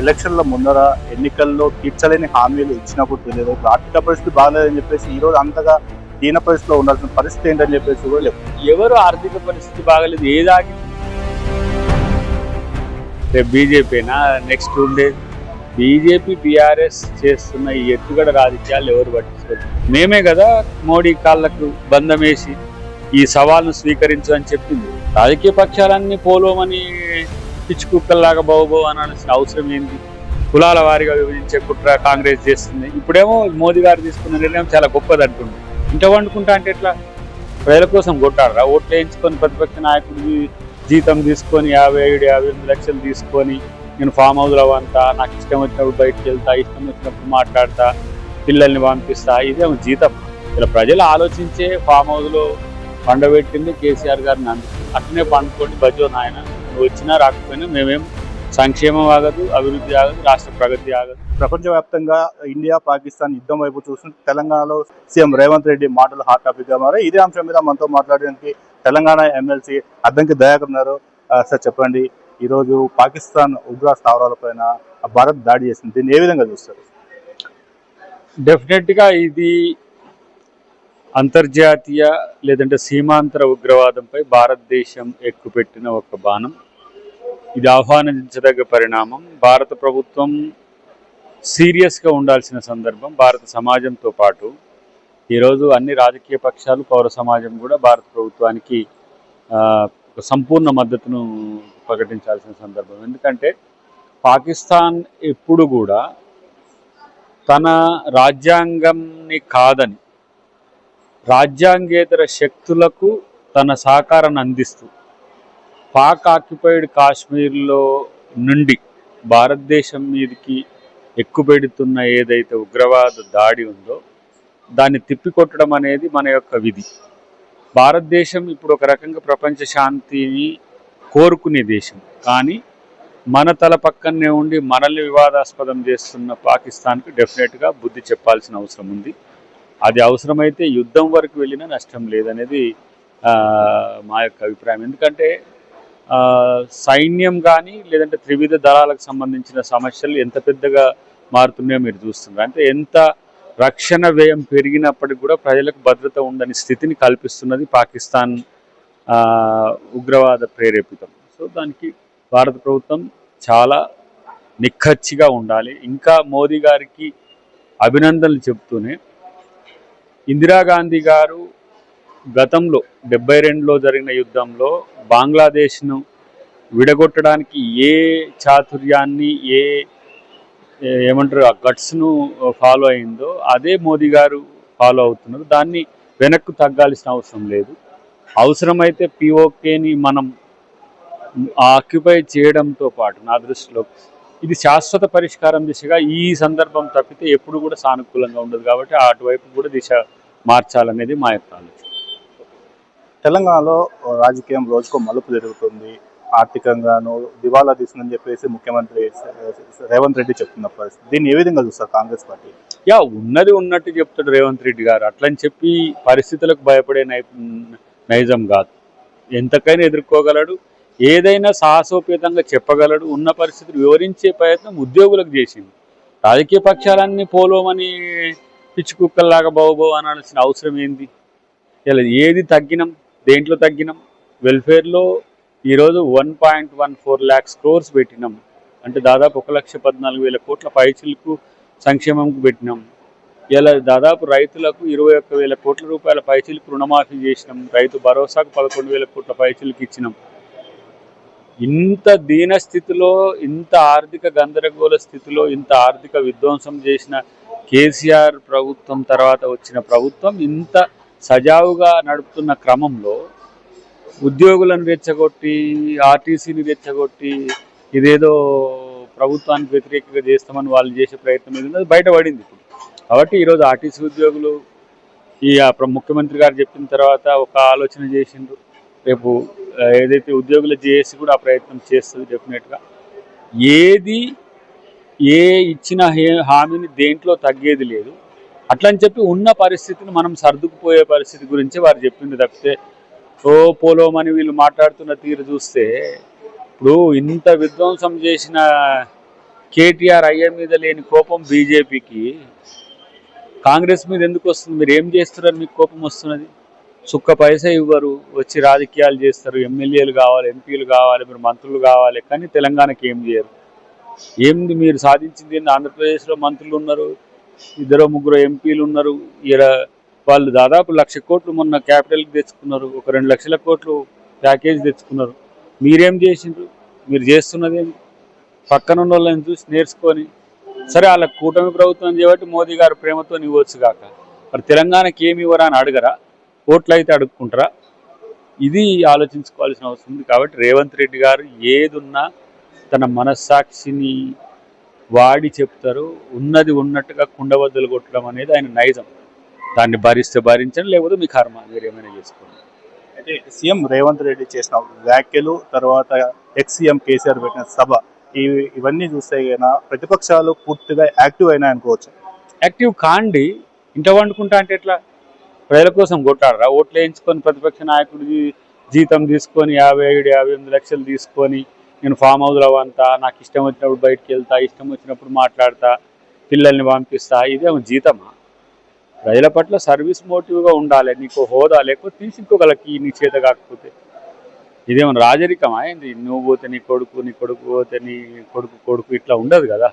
ఎలక్షన్ల ముందర ఎన్నికల్లో తీర్చలేని హామీలు ఇచ్చినప్పుడు తెలియదు. ఇప్పుడు ఆర్థిక పరిస్థితి బాగాలేదని చెప్పేసి ఈ రోజు అంతగా దీన పరిస్థితిలో ఉండాల్సిన పరిస్థితి ఏంటని చెప్పేసి కూడా లేదు ఎవరు ఆర్థిక పరిస్థితి బాగలేదు ఏదాగి రేపు బీజేపీనా? నెక్స్ట్ ఉండే బీజేపీ టీఆర్ఎస్ చేస్తున్న ఈ ఎత్తుగడ రాజకీయాలు ఎవరు పట్టించుకోరు? మేమే కదా మోడీ కాళ్ళకు బంధం వేసి ఈ సవాల్ను స్వీకరించు అని చెప్పింది. రాజకీయ పక్షాలన్నీ పోలోమని పిచ్చి కుక్కల్లాగా బాబో అనాల్సిన అవసరం ఏంటి కులాల వారిగా విభజించే కుట్ర కాంగ్రెస్ చేస్తుంది. ఇప్పుడేమో మోదీ గారు తీసుకున్న నిర్ణయం చాలా గొప్పది అంటుంది ఇంట వండుకుంటా అంటే ఎట్లా? ప్రజల కోసం కొట్టాడరా. ఓట్లు వేయించుకొని ప్రతిపక్ష నాయకుడి జీతం తీసుకొని యాభై ఏడు యాభై ఎనిమిది లక్షలు తీసుకొని నేను ఫామ్ హౌస్లో అంతా నాకు ఇష్టం వచ్చినప్పుడు బయటకు వెళ్తా ఇష్టం వచ్చినప్పుడు మాట్లాడతా పిల్లల్ని పంపిస్తా ఇదేమో జీతం. ఇలా ప్రజలు ఆలోచించే ఫామ్ హౌస్లో పండబెట్టింది కేసీఆర్ గారిని అందుకు. అట్లనే పండుకోండి బజో నాయన. వచ్చినా రాకపోయినా మేమేం సంక్షేమం ఆగదు అభివృద్ధి ఆగదు రాష్ట్ర ప్రగతి ఆగదు. ప్రపంచవ్యాప్తంగా ఇండియా పాకిస్తాన్ యుద్ధం వైపు చూస్తుంటే తెలంగాణలో సీఎం రేవంత్ రెడ్డి మాటలు హాట్ టాపిక్గా మారాయి. ఇదే అంశం మీద మనతో మాట్లాడడానికి తెలంగాణ ఎమ్మెల్సీ అద్దంకి దయాకర్ ఉన్నారు. సార్ చెప్పండి ఈరోజు పాకిస్తాన్ ఉగ్ర స్థావరాలపైన భారత్ దాడి చేసింది. దీన్ని ఏ విధంగా చూస్తారు? డెఫినెట్గా ఇది అంతర్జాతీయ లేదంటే సీమాంతర ఉగ్రవాదంపై భారతదేశం ఎక్కుపెట్టిన ఒక బాణం. ఇది ఆహ్వానించదగ్గ పరిణామం. భారత ప్రభుత్వం సీరియస్గా ఉండాల్సిన సందర్భం భారత సమాజంతో పాటు. ఈరోజు అన్ని రాజకీయ పక్షాలు పౌర సమాజం కూడా భారత ప్రభుత్వానికి సంపూర్ణ మద్దతును ప్రకటించాల్సిన సందర్భం. ఎందుకంటే పాకిస్తాన్ ఎప్పుడు కూడా తన రాజ్యాంగంని కాదని రాజ్యాంగేతర శక్తులకు తన సహకారాన్ని అందిస్తూ పాక్ ఆక్యుపైడ్ కాశ్మీర్లో నుండి భారతదేశం మీదకి ఎక్కుపెడుతున్న ఏదైతే ఉగ్రవాద దాడి ఉందో దాన్ని తిప్పికొట్టడం అనేది మన యొక్క విధి. భారతదేశం ఇప్పుడు ఒక రకంగా ప్రపంచ శాంతిని కోరుకునే దేశం. కానీ మన తల పక్కనే ఉండి మనల్ని వివాదాస్పదం చేస్తున్న పాకిస్తాన్కి డెఫినెట్గా బుద్ధి చెప్పాల్సిన అవసరం ఉంది. అది అవసరమైతే యుద్ధం వరకు వెళ్ళినా నష్టం లేదనేది మా యొక్క అభిప్రాయం. ఎందుకంటే సైన్యం కానీ లేదంటే త్రివిధ దళాలకు సంబంధించిన సమస్యలు ఎంత పెద్దగా మారుతున్నాయో మీరు చూస్తున్నారు. అంటే ఎంత రక్షణ వ్యయం పెరిగినప్పటికీ కూడా ప్రజలకు భద్రత ఉండని స్థితిని కల్పిస్తున్నది పాకిస్తాన్ ఉగ్రవాద ప్రేరేపితం. సో దానికి భారత ప్రభుత్వం చాలా నిక్కచ్చిగా ఉండాలి. ఇంకా మోదీ గారికి అభినందనలు చెప్తూనే ఇందిరాగాంధీ గారు గతంలో డెబ్బై రెండులో జరిగిన యుద్ధంలో బంగ్లాదేశ్ను విడగొట్టడానికి ఏ చాతుర్యాన్ని ఏ ఏమంటారు ఆ గట్స్ను ఫాలో అయిందో అదే మోదీ గారు ఫాలో అవుతున్నారు. దాన్ని వెనక్కు తగ్గాల్సిన అవసరం లేదు. అవసరమైతే పిఓకేని మనం ఆక్యుపై చేయడంతో పాటు నా దృష్టిలో ఇది శాశ్వత పరిష్కారం దిశగా ఈ సందర్భం తప్పితే ఎప్పుడు కూడా సానుకూలంగా ఉండదు కాబట్టి అటువైపు కూడా దిశ మార్చాలనేది మా యొక్క ఆలోచన. తెలంగాణలో రాజకీయం రోజుకో మలుపు జరుగుతుంది ఆర్థికంగాను దివాలా తీసిందని చెప్పేసి ముఖ్యమంత్రి రేవంత్ రెడ్డి చెప్తున్న పరిస్థితి. దీన్ని ఏ విధంగా చూస్తారు కాంగ్రెస్ పార్టీ? యా ఉన్నది ఉన్నట్టు చెప్తాడు రేవంత్ రెడ్డి గారు. అట్లని చెప్పి పరిస్థితులకు భయపడే నై నైజం కాదు. ఎంతకైనా ఎదుర్కోగలడు. ఏదైనా సాహసోపేతంగా చెప్పగలడు. ఉన్న పరిస్థితులు వివరించే ప్రయత్నం ఉద్యోగులకు చేసింది రాజకీయ పక్షాలన్నీ పోలోమని పిచ్చి కుక్కల్లాగా బాబో అనాల్సిన అవసరం ఏంది? ఇలా ఏది తగ్గినాం దేంట్లో తగ్గినాం? వెల్ఫేర్లో ఈరోజు one point one four lakhs crores పెట్టినాం. అంటే దాదాపు ఒక లక్ష పద్నాలుగు వేల కోట్ల పైచిలకు సంక్షేమంకు పెట్టినాం. ఇలా దాదాపు రైతులకు ఇరవై ఒక్క వేల కోట్ల రూపాయల పైచిలకు రుణమాఫీ చేసినాం. రైతు భరోసాకు పదకొండు వేల కోట్ల పైచిలకు ఇచ్చినాం. ఇంత దీన స్థితిలో ఇంత ఆర్థిక గందరగోళ స్థితిలో ఇంత ఆర్థిక విధ్వంసం చేసిన కేసీఆర్ ప్రభుత్వం తర్వాత వచ్చిన ప్రభుత్వం ఇంత సజావుగా నడుపుతున్న క్రమంలో ఉద్యోగులను రెచ్చగొట్టి ఆర్టీసీని రెచ్చగొట్టి ఇదేదో ప్రభుత్వానికి వ్యతిరేకంగా చేస్తామని వాళ్ళు చేసే ప్రయత్నం ఏదైనా బయటపడింది ఇప్పుడు. కాబట్టి ఈరోజు ఆర్టీసీ ఉద్యోగులు ఈ ప్ర- ముఖ్యమంత్రి గారు చెప్పిన తర్వాత ఒక ఆలోచన చేసిండ్రు. రేపు ఏదైతే ఉద్యోగుల జేఏసీ కూడా ఆ ప్రయత్నం చేస్తుంది డెఫినెట్గా. ఏది ఏ ఇచ్చిన హే- హామీని దేంట్లో తగ్గేది లేదు. అట్లని చెప్పి ఉన్న పరిస్థితిని మనం సర్దుకుపోయే పరిస్థితి గురించి వారు చెప్పింది. తప్పితే ఓ పోలోమని వీళ్ళు మాట్లాడుతున్న తీరు చూస్తే ఇప్పుడు ఇంత విధ్వంసం చేసిన కేటీఆర్ అయ్య మీద లేని కోపం బీజేపీకి కాంగ్రెస్ మీద ఎందుకు వస్తుంది? మీరు ఏం చేస్తున్నారు? మీకు కోపం వస్తున్నది? సుక్క పైసా ఇవ్వరు వచ్చి రాజకీయాలు చేస్తారు. ఎమ్మెల్యేలు కావాలి ఎంపీలు కావాలి మీరు మంత్రులు కావాలి కానీ తెలంగాణకి ఏం చేయరు? ఏంది మీరు సాధించింది ఆంధ్రప్రదేశ్లో మంత్రులు ఉన్నారు ఇద్దరు ముగ్గురు ఎంపీలు ఉన్నారు. ఈడ వాళ్ళు దాదాపు లక్ష కోట్లు మొన్న క్యాపిటల్కి తెచ్చుకున్నారు. ఒక రెండు లక్షల కోట్లు ప్యాకేజ్ తెచ్చుకున్నారు. మీరేం చేసిండ్రు? మీరు చేస్తున్నది పక్కన ఉన్న వాళ్ళని చూసి నేర్చుకొని. సరే వాళ్ళ కూటమి ప్రభుత్వం చేయబట్టి మోదీ గారు ప్రేమతో ఇవ్వచ్చు కాక. మరి తెలంగాణకి ఏమి ఇవ్వరా అని అడగరా? ఓట్లు అయితే అడుక్కుంటారా? ఇది ఆలోచించుకోవాల్సిన అవసరం ఉంది. కాబట్టి రేవంత్ రెడ్డి గారు ఏదున్నా తన మనస్సాక్షిని వాడి చెప్తారు ఉన్నది ఉన్నట్టుగా కుండబద్దలు కొట్టడం అనేది ఆయన నైజం. దాన్ని భరిస్తే భరించండి లేకపోతే మీ కర్మ మీరు ఏమైనా చేసుకోండి. అయితే సీఎం రేవంత్ రెడ్డి చేసిన వ్యాఖ్యలు తర్వాత ఎక్స్ సీఎం కేసీఆర్ పెట్టిన సభ ఇవి ఇవన్నీ చూస్తే కనుక ప్రతిపక్షాలు పూర్తిగా యాక్టివ్ అయినా అనుకోవచ్చు. యాక్టివ్ కాండి ఇంట వండుకుంటా అంటే ఎట్లా? ప్రజల కోసం కొట్టాడరా ఓట్లు వేయించుకొని ప్రతిపక్ష నాయకుడి జీతం తీసుకొని యాభై ఏడు యాభై ఎనిమిది లక్షలు తీసుకొని నేను ఫామ్ హౌస్లో అంతా నాకు ఇష్టం వచ్చినప్పుడు బయటకు వెళ్తా ఇష్టం వచ్చినప్పుడు మాట్లాడతా పిల్లల్ని పంపిస్తా ఇదేమో జీతమా? ప్రజల పట్ల సర్వీస్ మోటివ్గా ఉండాలి నీకు హోదా లేకపోతే తీసుకోగలకి నీ చేత కాకపోతే. ఇదేమన్నా రాజరికమా ఏంది? నువ్వు పోతే నీ కొడుకు నీ కొడుకు పోతే నీ కొడుకు కొడుకు ఇట్లా ఉండదు కదా.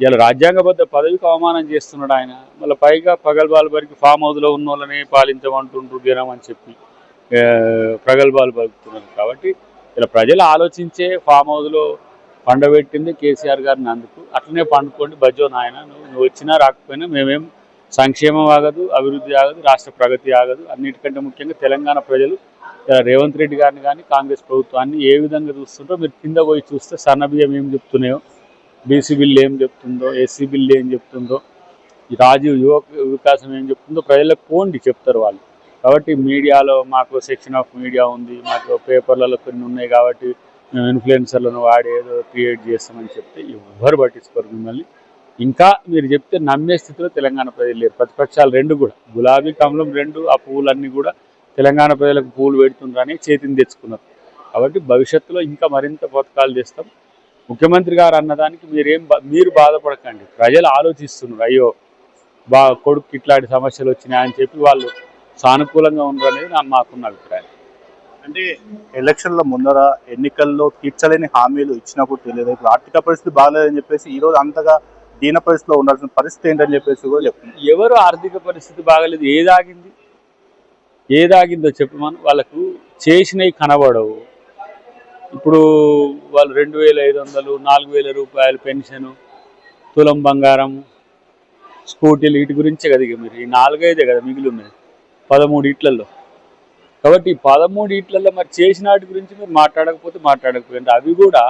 ఇలా రాజ్యాంగబద్ధ పదవికి అవమానం చేస్తున్నాడు ఆయన. మళ్ళీ పైగా పగల్బాలు బరికి ఫామ్ హౌస్లో ఉన్న వాళ్ళని పాలించమంటుండ్రు జనం అని చెప్పి ప్రగల్భాలు పలుకుతున్నారు. కాబట్టి ఇలా ప్రజలు ఆలోచించే ఫామ్ హౌస్లో పండబెట్టింది కేసీఆర్ గారిని అందుకు. అట్లనే పండుకోండి బజ్జో నాయన నువ్వు నువ్వు వచ్చినా రాకపోయినా మేమేం సంక్షేమం ఆగదు అభివృద్ధి ఆగదు రాష్ట్ర ప్రగతి ఆగదు. అన్నిటికంటే ముఖ్యంగా తెలంగాణ ప్రజలు రేవంత్ రెడ్డి గారిని కానీ కాంగ్రెస్ ప్రభుత్వాన్ని ఏ విధంగా చూస్తుంటో మీరు కింద పోయి చూస్తే సన్నబియ్యం ఏం చెప్తున్నాయో బీసీ బిల్లు ఏం చెప్తుందో ఎస్సీ బిల్లు ఏం చెప్తుందో రాజీవ్ యువక వికాసం ఏం చెప్తుందో ప్రజలకు పోండి చెప్తారు వాళ్ళు. కాబట్టి మీడియాలో మాకు సెక్షన్ ఆఫ్ మీడియా ఉంది మాకు పేపర్లలో కొన్ని ఉన్నాయి కాబట్టి మేము ఇన్ఫ్లుయెన్సర్లను వాడేదో క్రియేట్ చేస్తామని చెప్తే ఎవ్వరు పట్టించుకోరు మిమ్మల్ని. ఇంకా మీరు చెప్తే నమ్మే స్థితిలో తెలంగాణ ప్రజలు లేరు. ప్రతిపక్షాలు రెండు కూడా. గులాబీ కమలం రెండు ఆ పువ్వులన్నీ కూడా తెలంగాణ ప్రజలకు పూలు పెడుతుండ్రని చేతిని తెచ్చుకున్నారు. కాబట్టి భవిష్యత్తులో ఇంకా మరింత పథకాలు చేస్తాం. ముఖ్యమంత్రి గారు అన్నదానికి మీరేం బా- మీరు బాధపడకండి. ప్రజలు ఆలోచిస్తున్నారు. అయ్యో బా కొడుకు ఇట్లాంటి సమస్యలు వచ్చినాయని చెప్పి వాళ్ళు సానుకూలంగా ఉండరు అనేది నా మాకున్న అభిప్రాయం. అంటే ఎలక్షన్ల ముందర ఎన్నికల్లో తీర్చలేని హామీలు ఇచ్చినప్పుడు తెలియదు. ఇప్పుడు ఆర్థిక పరిస్థితి బాగాలేదని చెప్పేసి ఈ రోజు అంతగా దీన పరిస్థితిలో ఉండాల్సిన పరిస్థితి ఏంటని చెప్పేసి కూడా చెప్తున్నారు. ఎవరు ఆర్థిక పరిస్థితి బాగలేదు? ఏదాగింది ఏదాగిందో చెప్పమని వాళ్ళకు చేసినవి కనబడవు. ఇప్పుడు వాళ్ళు రెండు వేల ఐదు వందలు నాలుగు వేల రూపాయలు పెన్షను తులం బంగారం స్కూటీలు వీటి గురించే కదా ఇక మీరు. ఈ నాలుగైదే కదా మిగిలి ఉన్నది. పదమూడిట్లలో కాబట్టి ఈ మరి చేసిన వాటి గురించి మీరు మాట్లాడకపోతే మాట్లాడకపోయింది. అవి కూడా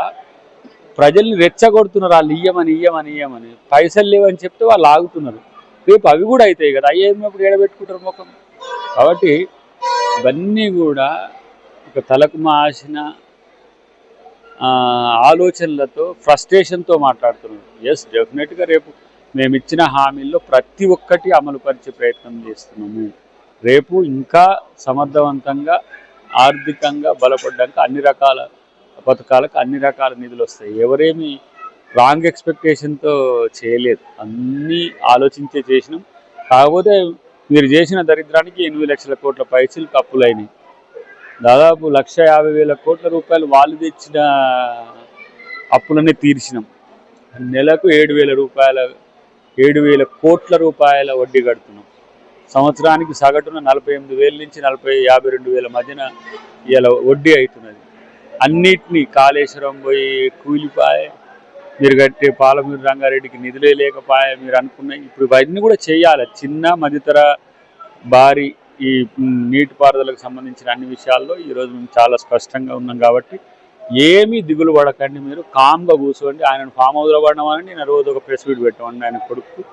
ప్రజల్ని రెచ్చగొడుతున్నారు. వాళ్ళు ఇయ్యమని ఇయ్యమని ఇయ్యమని. పైసలు లేవని చెప్తే వాళ్ళు ఆగుతున్నారు. రేపు అవి కూడా అవుతాయి కదా. అవి ఏడబెట్టుకుంటారు ముఖం? కాబట్టి ఇవన్నీ కూడా ఒక తలకు మాసిన ఆలోచనలతో ఫ్రస్ట్రేషన్తో మాట్లాడుతున్నారు. ఎస్ డెఫినెట్గా రేపు మేము ఇచ్చిన హామీల్లో ప్రతి ఒక్కటి అమలు పరిచే ప్రయత్నం చేస్తున్నాము. రేపు ఇంకా సమర్థవంతంగా ఆర్థికంగా బలపడ్డాక అన్ని రకాల పథకాలకు అన్ని రకాల నిధులు వస్తాయి. ఎవరేమి రాంగ్ ఎక్స్పెక్టేషన్తో చేయలేదు. అన్నీ ఆలోచించే చేసినాం. కాకపోతే మీరు చేసిన దరిద్రానికి ఎనిమిది లక్షల కోట్ల పైసలు కప్పులైనవి దాదాపు లక్ష యాభై వేల కోట్ల రూపాయలు వాళ్ళు తెచ్చిన అప్పులన్నీ తీర్చినాం. నెలకు ఏడు వేల రూపాయల ఏడు వేల కోట్ల రూపాయల వడ్డీ కడుతున్నాం. సంవత్సరానికి సగటున నలభై ఎనిమిది వేల నుంచి నలభై యాభై రెండు వేల మధ్యన ఇలా వడ్డీ అవుతున్నది. అన్నిటినీ కాళేశ్వరం పోయి కూలిపాయే మీరు కట్టే పాలమూరు రంగారెడ్డికి నిధులే లేకపోయే మీరు అనుకున్న ఇప్పుడు ఇవన్నీ కూడా చేయాలి. చిన్న మధ్యతర భారీ ఈ నీటిపారుదలకు సంబంధించిన అన్ని విషయాల్లో ఈరోజు మేము చాలా స్పష్టంగా ఉన్నాం కాబట్టి ఏమీ దిగులు పడకండి మీరు. కామ్గా కూర్చోండి. ఆయన ఫామ్ హౌస్లో పడమని నేను రోజు ఒక ప్రెస్ మీట్ పెట్టమండి ఆయన కొడుకు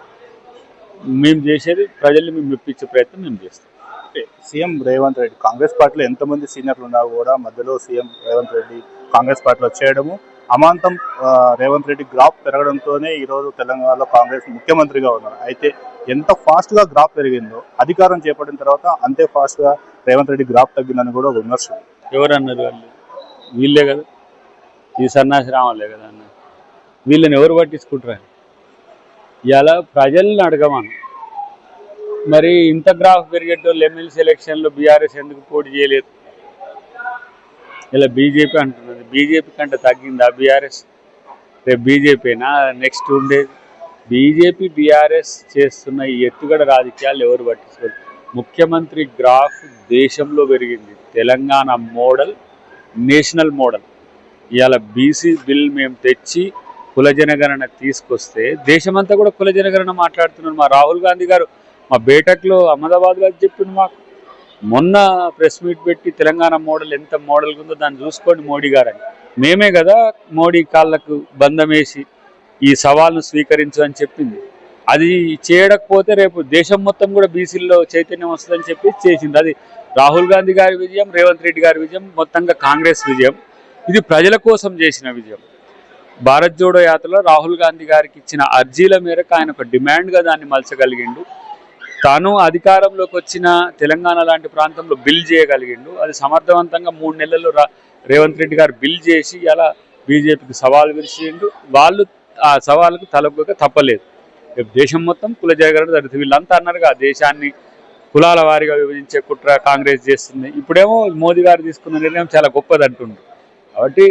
మేము చేసేది ప్రజల్ని మేము మెప్పించే ప్రయత్నం మేము చేస్తాం. అంటే సీఎం రేవంత్ రెడ్డి కాంగ్రెస్ పార్టీలో ఎంతమంది సీనియర్లు ఉన్నా కూడా మధ్యలో సీఎం రేవంత్ రెడ్డి కాంగ్రెస్ పార్టీలో చేయడము అమాంతం రేవంత్ రెడ్డి గ్రాఫ్ పెరగడంతోనే ఈ రోజు తెలంగాణలో కాంగ్రెస్ ముఖ్యమంత్రిగా ఉన్నారు. అయితే ఎంత ఫాస్ట్గా గ్రాఫ్ పెరిగిందో అధికారం చేపట్టిన తర్వాత అంతే ఫాస్ట్గా రేవంత్ రెడ్డి గ్రాఫ్ తగ్గిందని కూడా విమర్శ. ఉంది. ఎవరు అన్నారు వాళ్ళు? వీళ్ళే కదా. ఈ సన్నాసి రావాలే కదా అన్న వీళ్ళని ఎవరు పట్టించుకుంటారు? ఇలా ప్రజల్ని అడగమను. మరి ఇంత గ్రాఫ్ పెరిగేటోళ్ళు ఎమ్మెల్సీ ఎలక్షన్లో బీఆర్ఎస్ ఎందుకు పోటీ చేయలేదు? ఇలా బీజేపీ అంటున్నది. బీజేపీ కంటే తగ్గిందా బీఆర్ఎస్ రేపు బీజేపీనా నెక్స్ట్ ఉండేది. బీజేపీ బీఆర్ఎస్ చేస్తున్న ఈ ఎత్తుగడ రాజకీయాలు ఎవరు పట్టించుకోరు. ముఖ్యమంత్రి గ్రాఫ్ దేశంలో పెరిగింది. Telangana model national model. ఇవాళ బీసీ బిల్ మేము తెచ్చి కుల జనగణన తీసుకొస్తే దేశమంతా కూడా కుల జనగణన మాట్లాడుతున్నారు. మా రాహుల్ గాంధీ గారు మా బేటక్లో అహ్మదాబాద్లో చెప్పింది మాకు. మొన్న ప్రెస్ మీట్ పెట్టి తెలంగాణ మోడల్ ఎంత మోడల్ ఉందో దాన్ని చూసుకోండి మోడీ గారని. మేమే కదా మోడీ కాళ్ళకు బంధం వేసి ఈ సవాల్ను స్వీకరించు అని చెప్పింది. అది చేయడకపోతే రేపు దేశం మొత్తం కూడా బీసీల్లో చైతన్యం వస్తుందని చెప్పి చేసింది. అది రాహుల్ గాంధీ గారి విజయం రేవంత్ రెడ్డి గారి విజయం మొత్తంగా కాంగ్రెస్ విజయం. ఇది ప్రజల కోసం చేసిన విజయం. భారత్ జోడో యాత్రలో రాహుల్ గాంధీ గారికి ఇచ్చిన అర్జీల మేరకు ఆయన ఒక డిమాండ్గా దాన్ని మలచగలిగిండు. తాను అధికారంలోకి వచ్చిన తెలంగాణ లాంటి ప్రాంతంలో బిల్ చేయగలిగిండు. అది సమర్థవంతంగా మూడు నెలల్లో రా రేవంత్ రెడ్డి గారు బిల్ చేసి అలా బీజేపీకి సవాల్ విరిచిండు. వాళ్ళు ఆ సవాలుకు తలొగ్గక తప్పలేదు. దేశం మొత్తం కుల జరగడం జరుగుతుంది వీళ్ళంతా అన్నారుగా దేశాన్ని కులాల వారిగా విభజించే కుట్ర కాంగ్రెస్ చేస్తుంది. ఇప్పుడేమో మోదీ గారు తీసుకున్న నిర్ణయం చాలా గొప్పది అంటుండ్రు కాబట్టి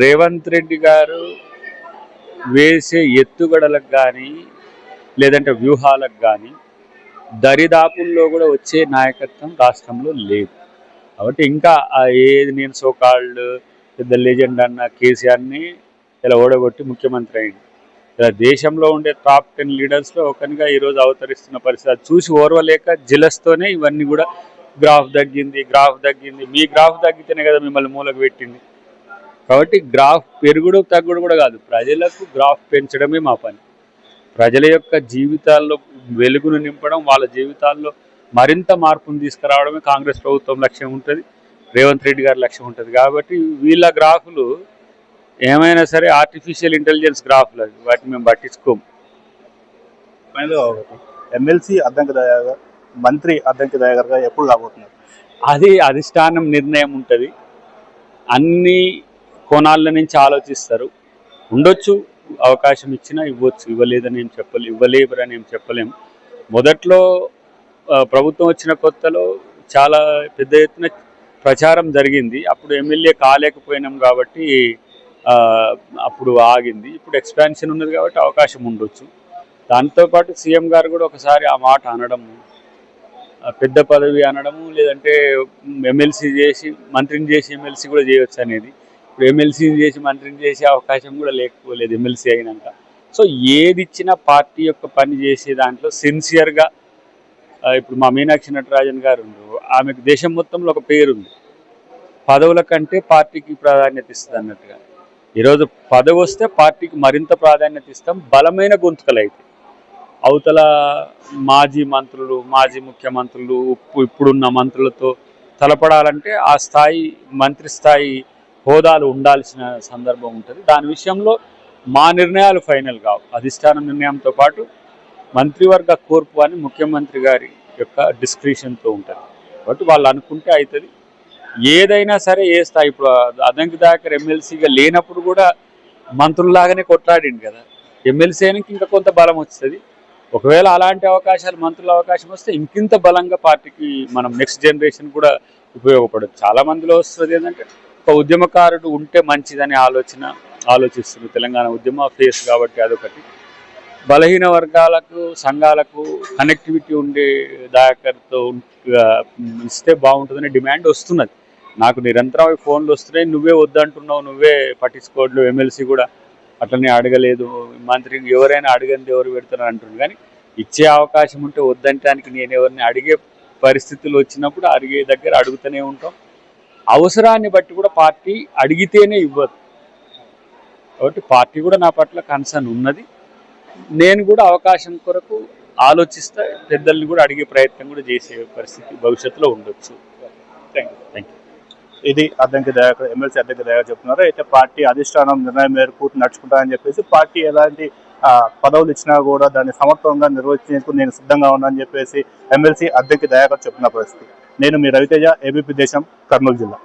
రేవంత్ రెడ్డి గారు వేసే ఎత్తుగడలకు కానీ లేదంటే వ్యూహాలకు కానీ దరిదాపుల్లో కూడా వచ్చే నాయకత్వం రాష్ట్రంలో లేదు. కాబట్టి ఇంకా ఆ ఏది నేను సోకాళ్ళు పెద్ద లెజెండ్ అన్న కేసీఆర్ని ఇలా ఓడగొట్టి ముఖ్యమంత్రి అయింది ఇలా దేశంలో ఉండే టాప్ టెన్ లీడర్స్లో ఒకరిగా ఈరోజు అవతరిస్తున్న పరిస్థితి అది చూసి ఓర్వలేక జిలస్తోనే ఇవన్నీ కూడా గ్రాఫ్ తగ్గింది గ్రాఫ్ తగ్గింది. మీ గ్రాఫ్ తగ్గితేనే కదా మిమ్మల్ని మూలకు పెట్టింది. కాబట్టి గ్రాఫ్ పెరుగుడు తగ్గుడు కూడా కాదు. ప్రజలకు గ్రాఫ్ పెంచడమే మా పని. ప్రజల యొక్క జీవితాల్లో వెలుగును నింపడం వాళ్ళ జీవితాల్లో మరింత మార్పును తీసుకురావడమే కాంగ్రెస్ ప్రభుత్వం లక్ష్యం ఉంటుంది. రేవంత్ రెడ్డి గారి లక్ష్యం ఉంటుంది. కాబట్టి వీళ్ళ గ్రాఫులు ఏమైనా సరే ఆర్టిఫిషియల్ ఇంటెలిజెన్స్ గ్రాఫ్లు అవి. వాటిని మేము పట్టించుకోము. ఎమ్మెల్సీ అద్దంకి దయాగర్ మంత్రి అద్దంకి దయాగర్గా ఎప్పుడు కాబోతున్నారు అది అధిష్టానం నిర్ణయం ఉంటుంది. అన్ని కోణాల నుంచి ఆలోచిస్తారు. ఉండొచ్చు అవకాశం ఇచ్చినా ఇవ్వచ్చు ఇవ్వలేదని ఏం చెప్పలే ఇవ్వలేరని ఏం చెప్పలేము మొదట్లో ప్రభుత్వం వచ్చిన కొత్తలో చాలా పెద్ద ఎత్తున ప్రచారం జరిగింది. అప్పుడు ఎమ్మెల్యే కాలేకపోయినాం కాబట్టి అప్పుడు ఆగింది. ఇప్పుడు ఎక్స్పాన్షన్ ఉన్నది కాబట్టి అవకాశం ఉండొచ్చు. దాంతోపాటు సీఎం గారు కూడా ఒకసారి ఆ మాట అనడము పెద్ద పదవి అనడము లేదంటే ఎమ్మెల్సీ చేసి మంత్రిని చేసి ఎమ్మెల్సీ కూడా చేయొచ్చు అనేది ఇప్పుడు ఎమ్మెల్సీని చేసి మంత్రిని చేసే అవకాశం కూడా లేకపోలేదు ఎమ్మెల్సీ అయినాక. సో ఏది ఇచ్చినా పార్టీ యొక్క పని చేసే దాంట్లో సిన్సియర్గా ఇప్పుడు మా మీనాక్షి నటరాజన్ గారు ఆమెకు దేశం మొత్తంలో ఒక పేరుంది. పదవుల కంటే పార్టీకి ప్రాధాన్యత ఇస్తుంది అన్నట్టుగా. ఈరోజు పదవి వస్తే పార్టీకి మరింత ప్రాధాన్యత ఇస్తాం బలమైన గొంతుకలు అయితే అవతల మాజీ మంత్రులు మాజీ ముఖ్యమంత్రులు ఇప్పుడున్న మంత్రులతో తలపడాలంటే ఆ స్థాయి మంత్రి స్థాయి హోదాలు ఉండాల్సిన సందర్భం ఉంటుంది. దాని విషయంలో మా నిర్ణయాలు ఫైనల్ కావు. అధిష్టానం నిర్ణయంతో పాటు మంత్రివర్గ కూర్పు అని ముఖ్యమంత్రి గారి యొక్క డిస్క్రిషన్తో ఉంటుంది. కాబట్టి వాళ్ళు అనుకుంటే అవుతుంది ఏదైనా సరే ఏ స్థాయి ఇప్పుడు అదంకి దాకర్ ఎమ్మెల్సీగా లేనప్పుడు కూడా మంత్రుల్లాగానే కొట్లాడింది కదా. ఎమ్మెల్సీ అయినాక ఇంకా కొంత బలం వస్తుంది ఒకవేళ అలాంటి అవకాశాలు మంత్రుల అవకాశం వస్తే ఇంకింత బలంగా పార్టీకి మనం నెక్స్ట్ జనరేషన్ కూడా ఉపయోగపడదు. చాలా మందిలో వస్తుంది ఏంటంటే ఒక ఉద్యమకారుడు ఉంటే మంచిదనే ఆలోచన ఆలోచిస్తుంది తెలంగాణ ఉద్యమ ఫేస్ కాబట్టి అదొకటి. బలహీన వర్గాలకు సంఘాలకు కనెక్టివిటీ ఉండే దాకర్తో ఇస్తే బాగుంటుందనే డిమాండ్ వస్తున్నది. నాకు నిరంతరం అవి ఫోన్లు వస్తున్నాయి. నువ్వే వద్దంటున్నావు నువ్వే పట్టించుకోవట్లేవు ఎమ్మెల్సీ కూడా అట్లనే అడగలేదు మంత్రి ఎవరైనా అడగంది ఎవరు పెడతారు అంటున్నారు. కానీ ఇచ్చే అవకాశం ఉంటే వద్దంటానికి నేను ఎవరిని అడిగే పరిస్థితులు వచ్చినప్పుడు అడిగే దగ్గర అడుగుతూనే ఉంటాం. అవసరాన్ని బట్టి కూడా పార్టీ అడిగితేనే ఇవ్వదు. కాబట్టి పార్టీ కూడా నా పట్ల కన్సర్న్ ఉన్నది. నేను కూడా అవకాశం కొరకు ఆలోచిస్తే పెద్దల్ని కూడా అడిగే ప్రయత్నం కూడా చేసే పరిస్థితి భవిష్యత్తులో ఉండొచ్చు. థ్యాంక్ యూ థ్యాంక్ యూ ఇది అద్దంకి దయాకర్ ఎమ్మెల్సీ అద్దంకి దయాకర్ చెప్తున్నారు. అయితే పార్టీ అధిష్టానం నిర్ణయం మేరకు నడుచుకుంటానని చెప్పేసి పార్టీ ఎలాంటి పదవులు ఇచ్చినా కూడా దాన్ని సమర్థవంగా నిర్వహించేందుకు నేను సిద్ధంగా ఉన్నానని చెప్పేసి ఎమ్మెల్సీ అద్దంకి దయాకర్ చెప్తున్న పరిస్థితి. నేను మీ రవితేజ ఏబీపీ దేశం కర్నూలు జిల్లా.